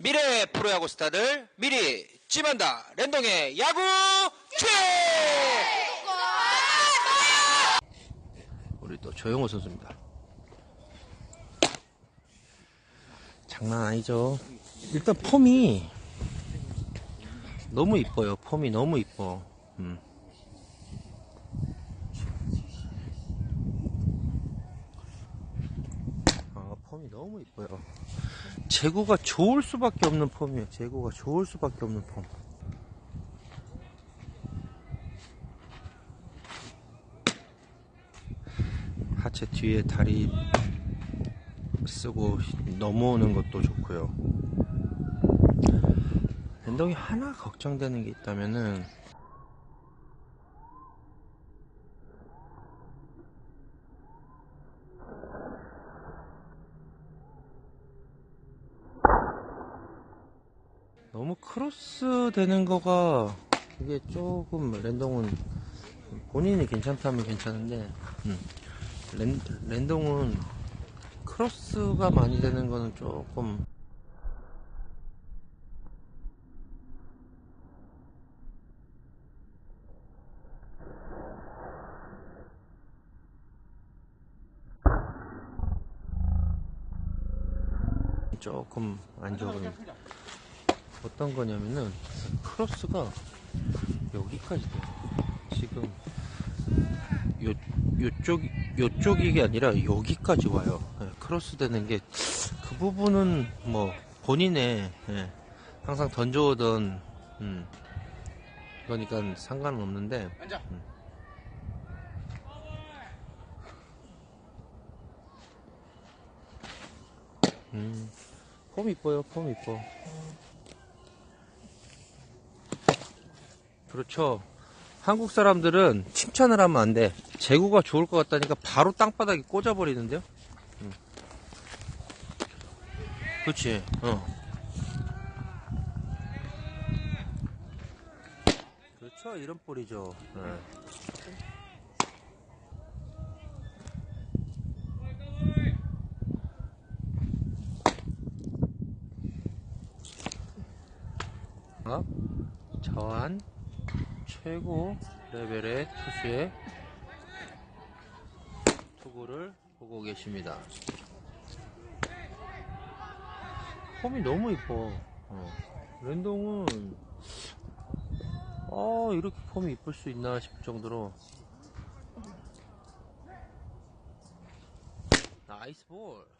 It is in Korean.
미래 프로야구 스타들 미리 찜한다. 랜동의 야구 최! 우리 또 조영호 선수입니다. 장난 아니죠. 일단 폼이 너무 이뻐요. 폼이 너무 이뻐. 음. 아 너무 이뻐요 재고가 좋을 수밖에 없는 폼이에요. 재고가 좋을 수밖에 없는 폼. 하체 뒤에 다리 쓰고 넘어오는 것도 좋고요. 랜덤이 하나 걱정되는 게 있다면은 너무 크로스 되는 거가 그게 조금 랜덤은 본인이 괜찮다면 괜찮은데 음, 랜, 랜덤은 크로스가 많이 되는 거는 조금 조금 안 좋은 어떤 거냐면은 크로스가 여기까지 돼요. 지금 요 요쪽 요쪽이 아니라 여기까지 와요. 예, 크로스 되는 게 그 부분은 뭐 본인의 예, 항상 던져오던 음, 그러니까 상관은 없는데 음. 음, 폼 이뻐요, 폼 이뻐. 그렇죠. 한국 사람들은 칭찬을 하면 안 돼. 재고가 좋을 것 같다니까 바로 땅바닥에 꽂아버리는데요. 응. 그렇지. 어. 그렇죠. 이런 볼이죠. 네. 어? 저한 최고 레벨의 투수의 투구를 보고 계십니다. 폼이 너무 이뻐. 어. 랜동은 어 이렇게 폼이 이쁠 수 있나 싶을 정도로 나이스 볼.